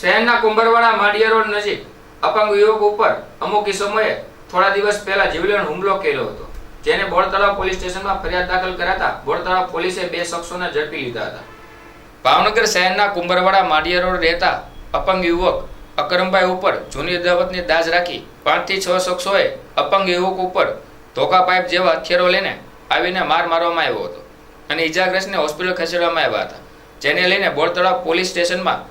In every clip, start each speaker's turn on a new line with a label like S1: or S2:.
S1: શહેરના કુંભરવાડા માંડિયા રોડ નજીક અપંગ યુવક ઉપર અમુક સમયે થોડા દિવસ પહેલા જીવલેણ હુમલો કર્યો હતો, જેને બોરતળાવ પોલીસ સ્ટેશનમાં ફરિયાદ દાખલ કરાતા બોરતળાવ પોલીસે બે શખ્સોને ઝડપી લીધા હતા. ભાવનગર શહેરના કુંભરવાડા માંડિયા રોડ રહેતા અપંગ યુવક અકરમભાઈ ઉપર જૂની અદાવતની દાજ રાખી પાંચથી છ શખ્સોએ અપંગ યુવક ઉપર ધોકા પાઇપ જેવા હથિયારો લઈને આવીને માર મારવામાં આવ્યો હતો અને ઈજાગ્રસ્તને હોસ્પિટલ ખસેડવામાં આવ્યા હતા, જેને લઈને બોરતળાવ પોલીસ સ્ટેશનમાં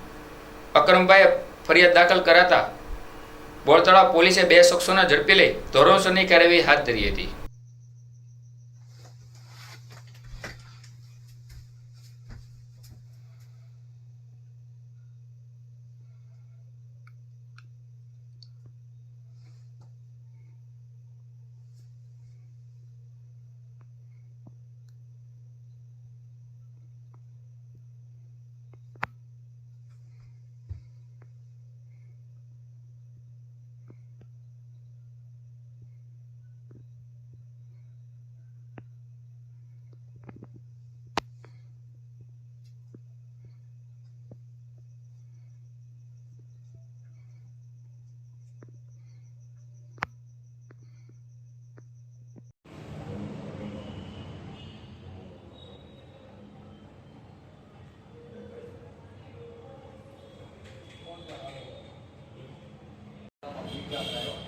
S1: અકરમભાઈએ ફરિયાદ દાખલ કરાતા બોળતળા પોલીસે બે શખ્સોને ઝડપી લઈ ધોરણસરની કાર્યવાહી હાથ ધરી હતી. जाता है